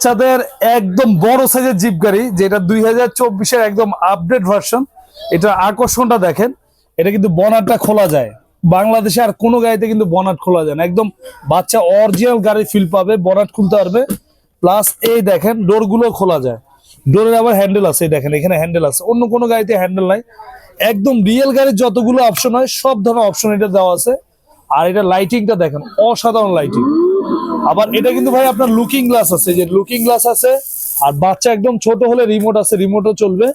বাচ্চাদের একদম বড় সাইজের জিপ গাড়ি, যেটা দুই হাজার চব্বিশের একদম আপডেট ভার্সন এটা আকর্ষণটা দেখেন, এটা কিন্তু বনারটা খোলা যায়। বাংলাদেশে আর কোনো গাড়িতে কিন্তু বনাট খোলা যায় না। একদম বাচ্চা অরিজিনাল গাড়ি ফিল পাবে, বনাট খুলতে পারবে। প্লাস এই দেখেন, ডোরগুলো খোলা যায়। ডোরের আবার হ্যান্ডেল আছে দেখেন, এখানে হ্যান্ডেল আছে। অন্য কোনো গাড়িতে হ্যান্ডেল নাই। একদম রিয়েল গাড়ির যতগুলো অপশন হয়, সব ধরনের অপশন এটা দেওয়া আছে। আর এটা লাইটিংটা দেখেন, অসাধারণ লাইটিং আবার এটা কিন্তু ভাই আপনার লুকিং গ্লাস আছে যে লুকিং গ্লাস আছে, আর বাচ্চা একদম ছোট হলে রিমোট আছে রিমোটও চলবে।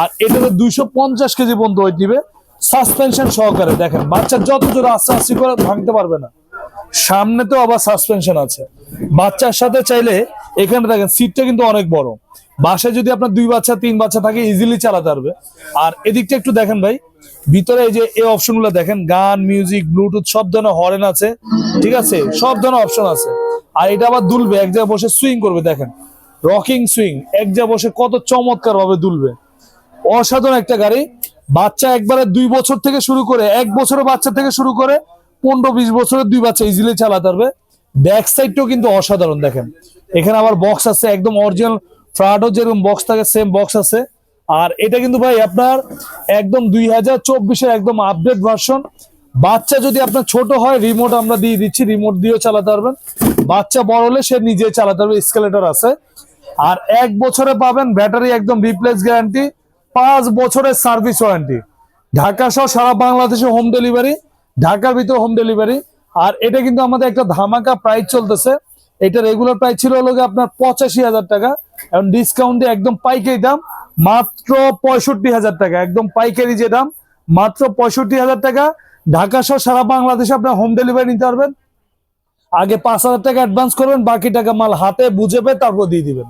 আর এটাতে দুইশো পঞ্চাশ কেজি পর্যন্ত ওয়েট দিবে সাসপেনশন সহকারে, দেখেন, বাচ্চা যত জোরে আস্তে আস্তে করে ভাঙতে পারবে না। সামনে তো আবার সাসপেনশন আছে। বাচ্চার সাথে চাইলে এখানে দেখেন সিটটা কিন্তু অনেক বড়। বাসায় যদি আপনার দুই বাচ্চা, তিন বাচ্চা থাকে ইজিলি চালাতে পারবে। আর এদিকটা একটু দেখেন ভাই ভিতরে যে এই অপশনগুলো দেখেন, গান মিউজিক ব্লুটুথ সব ধরনের হরেন আছে, ঠিক আছে? সব ধরনের অপশন আছে। আর এটা আবার দুলবে, এক জায়গায় বসে সুইং করবে, দেখেন। রকিং সুইং এক জায়গায় বসে কত চমৎকার ভাবে দুলবে। অসাধারণ একটা গাড়ি। বাচ্চা একবারে দুই বছর থেকে শুরু করে, এক বছরের বাচ্চা থেকে শুরু করে, পনেরো বিশ বছরের দুই বাচ্চা ইজিলি চালাতে পারবে। ব্যাক সাইডটাও কিন্তু অসাধারণ, দেখেন। এখানে আবার বক্স আছে, একদম অরিজিনাল ফ্রাডো যেরকম বক্স থাকে সেম বক্স আছে। আর এটা কিন্তু ভাই আপনার একদম দুই হাজার চব্বিশের একদম আপডেট ভার্সন বাচ্চা যদি আপনার ছোট হয় রিমোট আমরা দিয়ে দিচ্ছি রিমোট দিয়েও চালাতে পারবেন। বাচ্চা বড় হলে সে নিজে চালাতে পারবে স্কেলেটর আছে। আর এক বছরে পাবেন ব্যাটারি একদম রিপ্লেস গ্যারান্টি পাঁচ বছরের সার্ভিস ওয়ারেন্টি ঢাকা সহ সারা বাংলাদেশে হোম ডেলিভারি ঢাকার ভিতরে হোম ডেলিভারি আর এটা কিন্তু আমাদের একটা ধামাকা প্রাইস চলতেছে। এটা রেগুলার প্রাইস ছিল হলো আপনার পঁচাশি হাজার টাকা। এখন ডিসকাউন্টে একদম পাইকারি দাম। মাত্র পঁয়ষট্টি হাজার টাকা। একদম পাইকারি যে দাম, মাত্র পঁয়ষট্টি হাজার টাকা। ঢাকা সহ সারা বাংলাদেশে আপনার হোম ডেলিভারি নিতে পারবেন। আগে পাঁচ হাজার টাকা অ্যাডভান্স করবেন, বাকি টাকা মাল হাতে বুঝে পেয়ে তারপর দিয়ে দিবেন।